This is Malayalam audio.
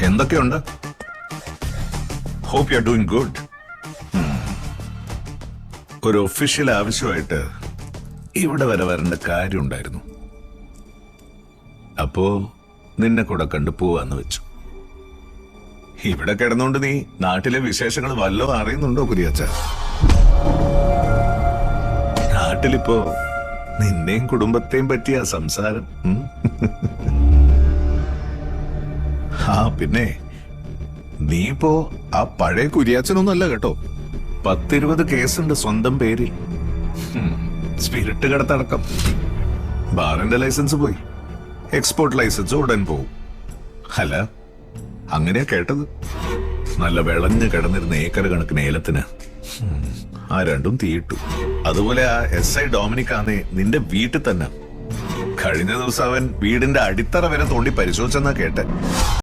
എന്തൊക്കെയുണ്ട്? Hope you are doing good ഒരു ഒഫീഷ്യൽ ആവശ്യമായിട്ട് ഇവിടെ വരെ വരേണ്ട കാര്യമുണ്ടായിരുന്നു. അപ്പോ നിന്നെ കൂടെ കണ്ടു പോവാന്ന് വെച്ചു. ഇവിടെ കിടന്നുകൊണ്ട് നീ നാട്ടിലെ വിശേഷങ്ങൾ വല്ലതും അറിയുന്നുണ്ടോ കുരിയച്ച? നാട്ടിലിപ്പോ നിന്നെയും കുടുംബത്തെയും പറ്റിയ സംസാരം? ആ പിന്നെ. നീ ഇപ്പോ ആ പഴയ കുര്യാച്ചനൊന്നല്ല കേട്ടോ. പത്തിരുപത് കേസുണ്ട് സ്വന്തം പേരിൽ. സ്പിരിറ്റ് കടത്തടക്കം. ബാറിന്റെ ലൈസൻസ് പോയി. എക്സ്പോർട്ട് ലൈസൻസ് ഉടൻ പോവും. അല്ല അങ്ങനെയാ കേട്ടത്. നല്ല വിളഞ്ഞു കിടന്നിരുന്ന ഏക്കർ കണക്കിന് ഏലത്തിന്. ആ രണ്ടും തീയിട്ടു. അതുപോലെ ആ എസ് ഐ ഡൊമിനിക് ആന്നെ നിന്റെ വീട്ടിൽ തന്നെ. കഴിഞ്ഞ ദിവസം അവൻ വീടിന്റെ അടിത്തറ വരെ തോണ്ടി പരിശോധിച്ചെന്നാ കേട്ടെ.